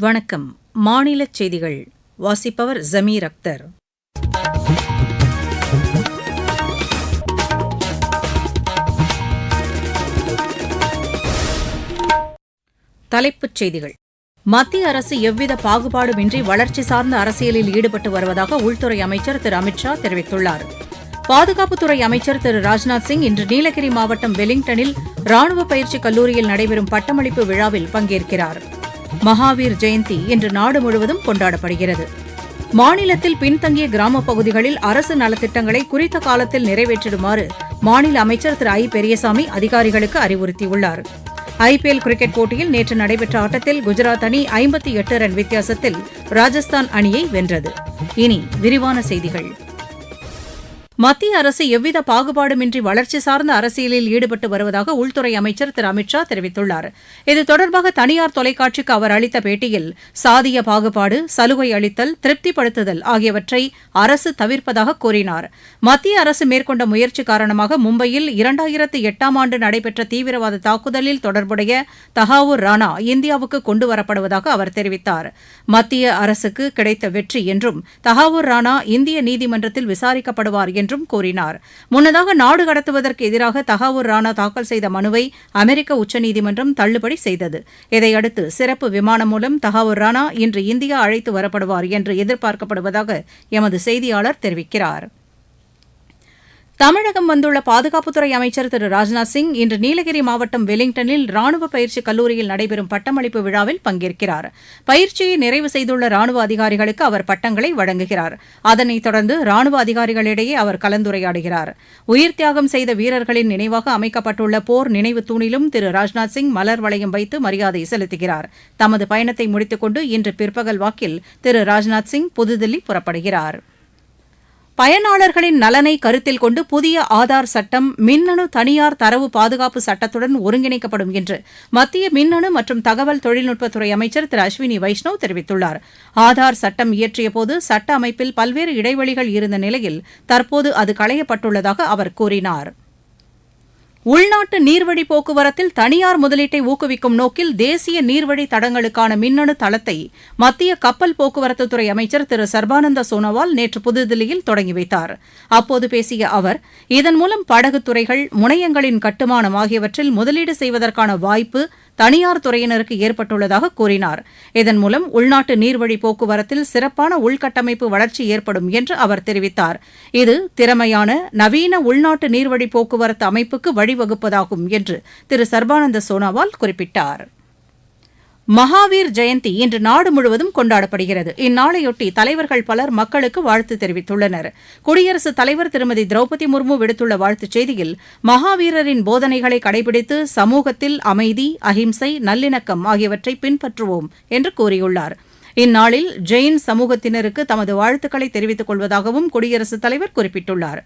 வணக்கம். மாநில செய்திகள். வாசிப்பவர் ஜமீர் அக்தர். தலைப்புச் செய்திகள். மத்திய அரசு எவ்வித பாகுபாடுமின்றி வளர்ச்சி சார்ந்த அரசியலில் ஈடுபட்டு வருவதாக உள்துறை அமைச்சர் திரு அமித்ஷா தெரிவித்துள்ளார். பாதுகாப்புத்துறை அமைச்சர் திரு ராஜ்நாத் சிங் இன்று நீலகிரி மாவட்டம் வெலிங்டனில் ராணுவ பயிற்சி கல்லூரியில் நடைபெறும் பட்டமளிப்பு விழாவில் பங்கேற்கிறார். மகாவீர் ஜெயந்தி இன்று நாடு முழுவதும் கொண்டாடப்படுகிறது. மாநிலத்தில் பின்தங்கிய கிராமப் பகுதிகளில் அரசு நலத்திட்டங்களை குறித்த காலத்தில் நிறைவேற்றிடுமாறு மாநில அமைச்சர் திரு ஐ. பெரியசாமி அதிகாரிகளுக்கு அறிவுறுத்தியுள்ளார். ஐபிஎல் கிரிக்கெட் போட்டியில் நேற்று நடைபெற்ற ஆட்டத்தில் குஜராத் அணி ஐம்பத்தி எட்டு ரன் வித்தியாசத்தில் ராஜஸ்தான் அணியை வென்றது. இனி விரிவான செய்திகள். மத்திய அரசு எவ்வித பாகுபாடுமின்றி வளர்ச்சி சார்ந்த அரசியலில் ஈடுபட்டு வருவதாக உள்துறை அமைச்சர் திரு அமித் ஷா தெரிவித்துள்ளார். இது தொடர்பாக தனியார் தொலைக்காட்சிக்கு அவர் அளித்த பேட்டியில் சாதிய பாகுபாடு சலுகை அளித்தல் திருப்திப்படுத்துதல் ஆகியவற்றை அரசு தவிர்ப்பதாக கூறினார். மத்திய அரசு மேற்கொண்ட முயற்சி காரணமாக மும்பையில் இரண்டாயிரத்து எட்டாம் ஆண்டு நடைபெற்ற தீவிரவாத தாக்குதலில் தொடர்புடைய தஹாவூர் ராணா இந்தியாவுக்கு கொண்டுவரப்படுவதாக அவர் தெரிவித்தார். மத்திய அரசுக்கு கிடைத்த வெற்றி என்றும் தஹாவூர் ராணா இந்திய நீதிமன்றத்தில் விசாரிக்கப்படுவார் என்றும் கூறினார். முன்னதாக நாடு கடத்துவதற்கு எதிராக தகாவூர் ராணா தாக்கல் செய்த மனுவை அமெரிக்க உச்சநீதிமன்றம் தள்ளுபடி செய்தது. இதையடுத்து சிறப்பு விமானம் மூலம் தகாவூர் ராணா இன்று இந்தியா அழைத்து வரப்படுவார் என்று எதிர்பார்க்கப்படுவதாக எமது செய்தியாளர் தெரிவிக்கிறார். தமிழகம் வந்துள்ள பாதுகாப்புத்துறை அமைச்சர் திரு ராஜ்நாத் சிங் இன்று நீலகிரி மாவட்டம் வெலிங்டனில் ராணுவ பயிற்சி கல்லூரியில் நடைபெறும் பட்டமளிப்பு விழாவில் பங்கேற்கிறார். பயிற்சியை நிறைவு செய்துள்ள ராணுவ அதிகாரிகளுக்கு அவர் பட்டங்களை வழங்குகிறார். அதனைத் தொடர்ந்து ராணுவ அதிகாரிகளிடையே அவர் கலந்துரையாடுகிறார். உயிர் தியாகம் செய்த வீரர்களின் நினைவாக அமைக்கப்பட்டுள்ள போர் நினைவு தூணிலும் திரு ராஜ்நாத் சிங் மலர் வளையம் வைத்து மரியாதை செலுத்துகிறார். தமது பயணத்தை முடித்துக் கொண்டு இன்று பிற்பகல் வாக்கில் திரு ராஜ்நாத் சிங் புதுதில்லி புறப்படுகிறார். பயனாளர்களின் நலனை கருத்தில் கொண்டு புதிய ஆதார் சட்டம் மின்னணு தனியார் தரவு பாதுகாப்பு சட்டத்துடன் ஒருங்கிணைக்கப்படும் என்று மத்திய மின்னணு மற்றும் தகவல் தொழில்நுட்பத்துறை அமைச்சர் திரு அஸ்வினி வைஷ்ணவ் தெரிவித்துள்ளார். ஆதார் சட்டம் இயற்றியபோது சட்ட அமைப்பில் பல்வேறு இடைவெளிகள் இருந்த நிலையில் தற்போது அது களையப்பட்டுள்ளதாக அவர் கூறினார். உள்நாட்டு நீர்வழி போக்குவரத்தில் தனியார் முதலீட்டை ஊக்குவிக்கும் நோக்கில் தேசிய நீர்வழி தடங்களுக்கான மின்னணு தளத்தை மத்திய கப்பல் போக்குவரத்துத்துறை அமைச்சர் திரு. சர்பானந்த சோனோவால் நேற்று புதுதில்லியில் தொடங்கி வைத்தார். அப்போது பேசிய அவர் இதன் மூலம் படகுத்துறைகள் முனையங்களின் கட்டுமானம் ஆகியவற்றில் முதலீடு செய்வதற்கான வாய்ப்பு தனியார் துறையினருக்கு ஏற்பட்டுள்ளதாக கூறினார். இதன் மூலம் உள்நாட்டு நீர்வழி போக்குவரத்தில் சிறப்பான உள்கட்டமைப்பு வளர்ச்சி ஏற்படும் என்று அவர் தெரிவித்தார். இது திறமையான நவீன உள்நாட்டு நீர்வழி போக்குவரத்து அமைப்புக்கு வழிவகுப்பதாகும் என்று திரு சர்பானந்த சோனாவால் குறிப்பிட்டார். மகாவீர் ஜெயந்தி இன்று நாடு முழுவதும் கொண்டாடப்படுகிறது. இந்நாளையொட்டி தலைவர்கள் பலர் மக்களுக்கு வாழ்த்து தெரிவித்துள்ளனர். குடியரசுத் தலைவர் திருமதி திரௌபதி முர்மு விடுத்துள்ள வாழ்த்துச் செய்தியில் மகாவீரரின் போதனைகளை கடைபிடித்து சமூகத்தில் அமைதி அஹிம்சை நல்லிணக்கம் ஆகியவற்றை பின்பற்றுவோம் என்று கூறியுள்ளார். இந்நாளில் ஜெயின் சமூகத்தினருக்கு தமது வாழ்த்துக்களை தெரிவித்துக் கொள்வதாகவும் குடியரசுத் தலைவர் குறிப்பிட்டுள்ளார்.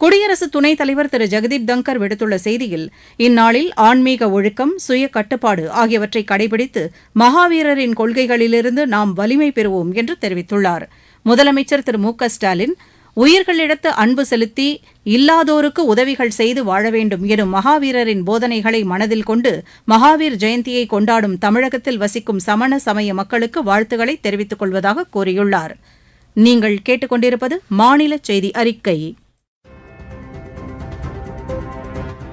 குடியரசு துணைத் தலைவர் திரு. ஜெகதீப் தங்கர் விடுத்துள்ள செய்தியில் இந்நாளில் ஆன்மீக ஒழுக்கம் சுய கட்டுப்பாடு ஆகியவற்றை கடைபிடித்து மகாவீரரின் கொள்கைகளிலிருந்து நாம் வலிமை பெறுவோம் என்று தெரிவித்துள்ளார். முதலமைச்சர் திரு. மு. க. ஸ்டாலின் உயிர்களிடத்து அன்பு செலுத்தி இல்லாதோருக்கு உதவிகள் செய்து வாழ வேண்டும் எனும் மகாவீரரின் போதனைகளை மனதில் கொண்டு மகாவீர் ஜெயந்தியை கொண்டாடும் தமிழகத்தில் வசிக்கும் சமண சமய மக்களுக்கு வாழ்த்துக்களை தெரிவித்துக் கொள்வதாக கூறியுள்ளார். நீங்கள் கேட்டுக்கொண்டிருப்பது மாநில செய்தி அறிக்கை.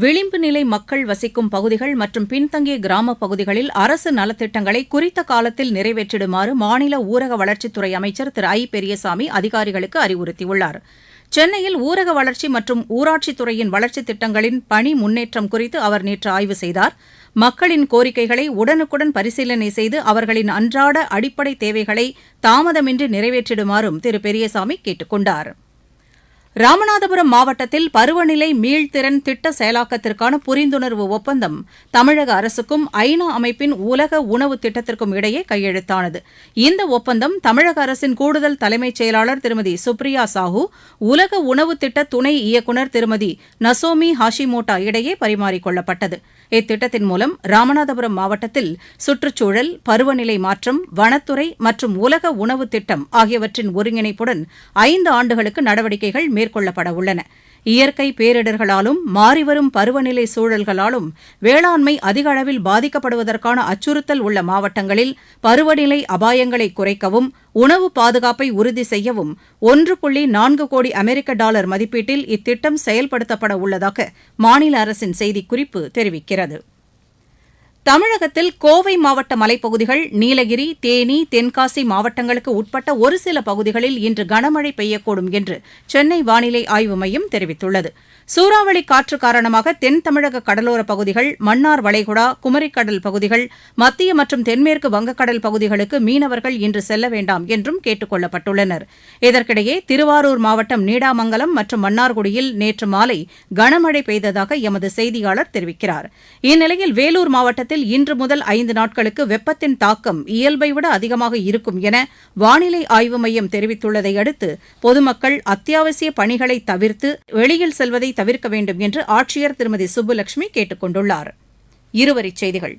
விளிம்பு நிலை மக்கள் வசிக்கும் பகுதிகள் மற்றும் பின்தங்கிய கிராமப் பகுதிகளில் அரசு நலத்திட்டங்களை குறித்த காலத்தில் நிறைவேற்றிடுமாறு மாநில ஊரக வளர்ச்சித்துறை அமைச்சர் திரு ஐ பெரியசாமி அதிகாரிகளுக்கு அறிவுறுத்தியுள்ளார். சென்னையில் ஊரக வளர்ச்சி மற்றும் ஊராட்சித்துறையின் வளர்ச்சித் திட்டங்களின் பணி முன்னேற்றம் குறித்து அவர் நேற்று ஆய்வு செய்தார். மக்களின் கோரிக்கைகளை உடனுக்குடன் பரிசீலனை செய்து அவர்களின் அன்றாட அடிப்படை தேவைகளை தாமதமின்றி நிறைவேற்றிடுமாறும் திரு பெரியசாமி கேட்டுக் கொண்டாா் ராமநாதபுரம் மாவட்டத்தில் பருவநிலை மீள்திறன் திட்ட செயலாக்கத்திற்கான புரிந்துணர்வு ஒப்பந்தம் தமிழக அரசுக்கும் ஐநா அமைப்பின் உலக உணவு திட்டத்திற்கும் இடையே கையெழுத்தானது. இந்த ஒப்பந்தம் தமிழக அரசின் கூடுதல் தலைமைச் செயலாளர் திருமதி சுப்ரியா சாஹூ உலக உணவு திட்ட துணை இயக்குநர் திருமதி நசோமி ஹாஷிமோட்டா இடையே பரிமாறிக்கொள்ளப்பட்டது இத்திட்டத்தின் மூலம் ராமநாதபுரம் மாவட்டத்தில் சுற்றுச்சூழல் பருவநிலை மாற்றம் வனத்துறை மற்றும் உலக உணவு திட்டம் ஆகியவற்றின் ஒருங்கிணைப்புடன் ஐந்து ஆண்டுகளுக்கு நடவடிக்கைகள் மேற்கொள்ளப்பட உள்ளன இயற்கை பேரிடர்களாலும் மாறிவரும் பருவநிலை சூழல்களாலும் வேளாண்மை அதிக அளவில் பாதிக்கப்படுவதற்கான அச்சுறுத்தல் உள்ள மாவட்டங்களில் பருவநிலை அபாயங்களை குறைக்கவும் உணவு பாதுகாப்பை உறுதி செய்யவும் ஒன்று புள்ளி நான்கு கோடி அமெரிக்க டாலர் மதிப்பீட்டில் இத்திட்டம் செயல்படுத்தப்பட உள்ளதாக மாநில அரசின் செய்திக்குறிப்பு தெரிவிக்கிறது. தமிழகத்தில் கோவை மாவட்ட மலைப்பகுதிகள் நீலகிரி தேனி தென்காசி மாவட்டங்களுக்கு உட்பட்ட ஒரு சில பகுதிகளில் இன்று கனமழை பெய்யக்கூடும் என்று சென்னை வானிலை ஆய்வு மையம் தெரிவித்துள்ளது. சூறாவளி காற்று காரணமாக தென் தமிழக கடலோரப் பகுதிகள் மன்னார் வளைகுடா குமரிக்கடல் பகுதிகள் மத்திய மற்றும் தென்மேற்கு வங்கக்கடல் பகுதிகளுக்கு மீனவர்கள் இன்று செல்ல வேண்டாம் என்றும் கேட்டுக் கொள்ளப்பட்டுள்ளனர். இதற்கிடையே திருவாரூர் மாவட்டம் நீடாமங்கலம் மற்றும் மன்னார்குடியில் நேற்று மாலை கனமழை பெய்ததாக எமது செய்தியாளர் தெரிவிக்கிறார். இந்நிலையில் வேலூர் மாவட்டத்தில் இன்று முதல் ஐந்து நாட்களுக்கு வெப்பத்தின் தாக்கம் இயல்பை விட அதிகமாக இருக்கும் என வானிலை ஆய்வு மையம் தெரிவித்துள்ளதை அடுத்து பொதுமக்கள் அத்தியாவசிய பணிகளை தவிர்த்து வெளியில் செல்வதை தவிர்க்க வேண்டும் என்று ஆட்சியர் திருமதி சுப்புலட்சுமி கேட்டுக் கொண்டுள்ளார் இருவரிச் செய்திகள்.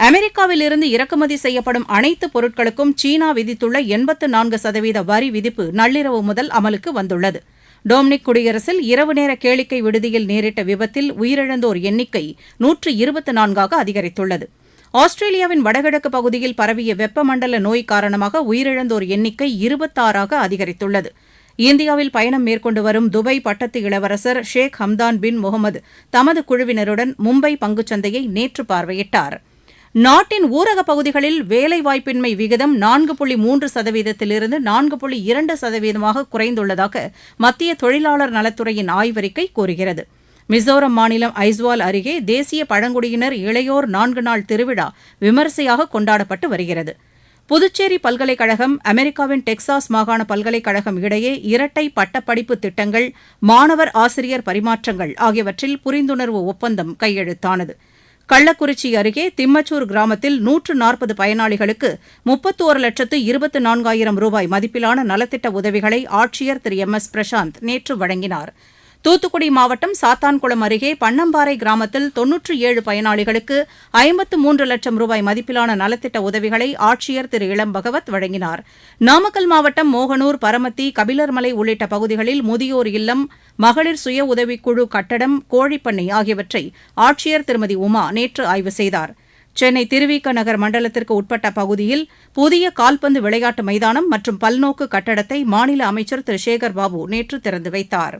அமெரிக்காவிலிருந்து இறக்குமதி செய்யப்படும் அனைத்து பொருட்களுக்கும் சீனா விதித்துள்ள எண்பத்து நான்கு சதவீத வரி விதிப்பு நள்ளிரவு முதல் அமலுக்கு வந்துள்ளது. டொமினிக் குடியரசில் இரவு நேர கேளிக்கை விடுதியில் நேரிட்ட விபத்தில் உயிரிழந்தோர் எண்ணிக்கை நூற்று இருபத்து நான்காக அதிகரித்துள்ளது. ஆஸ்திரேலியாவின் வடகிழக்கு பகுதியில் பரவிய வெப்பமண்டல நோய் காரணமாக உயிரிழந்தோர் எண்ணிக்கை இருபத்தாறாக அதிகரித்துள்ளது. இந்தியாவில் பயணம் மேற்கொண்டு வரும் துபாய் பட்டத்து இளவரசர் ஷேக் ஹம்தான் பின் முகமது தமது குழுவினருடன் மும்பை பங்குச்சந்தையை நேற்று பார்வையிட்டார். நாட்டின் ஊரகப் பகுதிகளில் வேலைவாய்ப்பின்மை விகிதம் நான்கு புள்ளி மூன்று சதவீதத்திலிருந்து நான்கு புள்ளி இரண்டு சதவீதமாக குறைந்துள்ளதாக மத்திய தொழிலாளர் நலத்துறையின் ஆய்வறிக்கை கூறுகிறது. மிசோரம் மாநிலம் ஐஸ்வால் அருகே தேசிய பழங்குடியினர் இளையோர் நான்கு நாள் திருவிழா விமரிசையாக கொண்டாடப்பட்டு வருகிறது. புதுச்சேரி பல்கலைக்கழகம் அமெரிக்காவின் டெக்சாஸ் மாகாண பல்கலைக்கழகம் இடையே இரட்டை பட்டப்படிப்பு திட்டங்கள் மாணவர் ஆசிரியர் பரிமாற்றங்கள் ஆகியவற்றில் புரிந்துணர்வு ஒப்பந்தம் கையெழுத்தானது. கள்ளக்குறிச்சி அருகே திம்மச்சூர் கிராமத்தில் நூற்று நாற்பது பயனாளிகளுக்கு முப்பத்தோரு லட்சத்து இருபத்து நான்காயிரம் ரூபாய் மதிப்பிலான நலத்திட்ட உதவிகளை ஆட்சியர் திரு எம் எஸ் பிரசாந்த் நேற்று வழங்கினார். தூத்துக்குடி மாவட்டம் சாத்தான்குளம் அருகே பன்னம்பாறை கிராமத்தில் தொன்னூற்றி ஏழு பயனாளிகளுக்கு ஐம்பத்து மூன்று லட்சம் ரூபாய் மதிப்பிலான நலத்திட்ட உதவிகளை ஆட்சியர் திரு இளம் பகவத் வழங்கினார். நாமக்கல் மாவட்டம் மோகனூர் பரமத்தி கபிலர்மலை உள்ளிட்ட பகுதிகளில் முதியோர் இல்லம் மகளிர் சுய உதவிக்குழு கட்டடம் கோழிப்பண்ணை ஆகியவற்றை ஆட்சியர் திருமதி உமா நேற்று ஆய்வு செய்தார். சென்னை திருவிக நகர் மண்டலத்திற்கு உட்பட்ட பகுதியில் புதிய கால்பந்து விளையாட்டு மைதானம் மற்றும் பல்நோக்கு கட்டடத்தை மாநில அமைச்சர் திரு சேகர் பாபு நேற்று திறந்து வைத்தார்.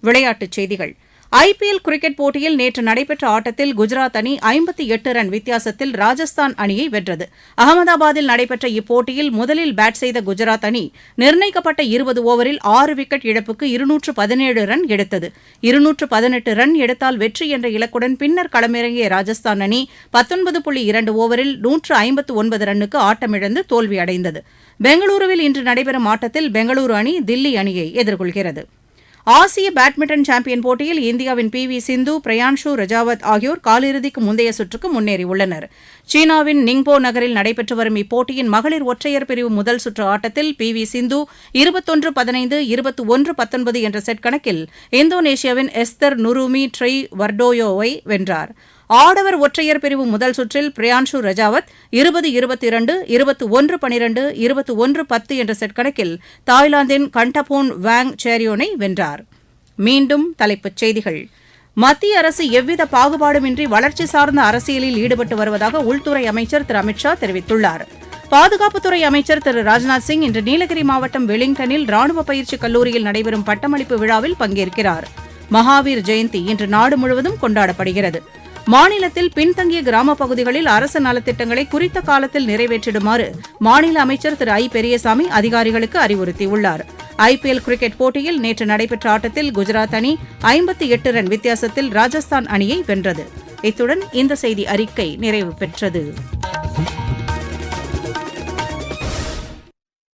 விளையாட்டுச் செய்திகள். ஐபிஎல் கிரிக்கெட் போட்டியில் நேற்று நடைபெற்ற ஆட்டத்தில் குஜராத் அணி ஐம்பத்தி எட்டு ரன் வித்தியாசத்தில் ராஜஸ்தான் அணியை வென்றது. அகமதாபாத்தில் நடைபெற்ற இப்போட்டியில் முதலில் பேட் செய்த குஜராத் அணி நிர்ணயிக்கப்பட்ட இருபது ஓவரில் ஆறு விக்கெட் இழப்புக்கு இருநூற்று பதினேழு ரன் எடுத்தது. இருநூற்று பதினெட்டு ரன் எடுத்தால் வெற்றி என்ற இலக்குடன் பின்னர் களமிறங்கிய ராஜஸ்தான் அணி பத்தொன்பது புள்ளி இரண்டு ஓவரில் நூற்று ஐம்பத்து ஒன்பது ரன்னுக்கு ஆட்டமிழந்து தோல்வியடைந்தது. பெங்களூருவில் இன்று நடைபெறும் ஆட்டத்தில் பெங்களூரு அணி தில்லி அணியை எதிர்கொள்கிறது. ஆசிய பேட்மிண்டன் சாம்பியன் போட்டியில் இந்தியாவின் பி வி சிந்து பிரயான்ஷு ரஜாவத் ஆகியோர் காலிறுதிக்கு முந்தைய சுற்றுக்கு முன்னேறியுள்ளனா் சீனாவின் நிங்போ நகரில் நடைபெற்று வரும் இப்போட்டியின் மகளிர் ஒற்றையர் பிரிவு முதல் சுற்று ஆட்டத்தில் பி வி சிந்து இருபத்தொன்று பதினைந்து இருபத்தி ஒன்று பத்தொன்பது என்ற செட் கணக்கில் இந்தோனேஷியாவின் எஸ்தர் நுருமி ட்ரை வர்டோயோவை வென்றார். ஆடவர் ஒற்றையர் பிரிவு முதல் சுற்றில் பிரியான்ஷு ரஜாவத் இருபது இருபத்தி இரண்டு இருபத்தி ஒன்று பனிரெண்டு இருபத்தி ஒன்று பத்து என்ற செட் கணக்கில் தாய்லாந்தின் கண்டபோன் வாங் சேரியோனை வென்றார். மீண்டும் தலைப்புச் செய்திகள். மத்திய அரசு எவ்வித பாகுபாடுமின்றி வளர்ச்சி சார்ந்த அரசியலில் ஈடுபட்டு வருவதாக உள்துறை அமைச்சர் திரு அமித் ஷா தெரிவித்துள்ளார். பாதுகாப்புத்துறை அமைச்சர் திரு ராஜ்நாத் சிங் இன்று நீலகிரி மாவட்டம் வெலிங்டனில் ராணுவ பயிற்சி கல்லூரியில் நடைபெறும் பட்டமளிப்பு விழாவில் பங்கேற்கிறார். மகாவீர் ஜெயந்தி இன்று நாடு முழுவதும் கொண்டாடப்படுகிறது. மாநிலத்தில் பின்தங்கிய கிராமப் பகுதிகளில் அரசு நலத்திட்டங்களை குறித்த காலத்தில் நிறைவேற்றிடுமாறு மாநில அமைச்சர் திரு ஐ பெரியசாமி அதிகாரிகளுக்கு அறிவுறுத்தியுள்ளாா் ஐபிஎல் கிரிக்கெட் போட்டியில் நேற்று நடைபெற்ற ஆட்டத்தில் குஜராத் அணி ஐம்பத்தி எட்டு ரன் வித்தியாசத்தில் ராஜஸ்தான் அணியை வென்றது. இத்துடன் இந்த செய்தி அறிக்கை நிறைவு பெற்றது.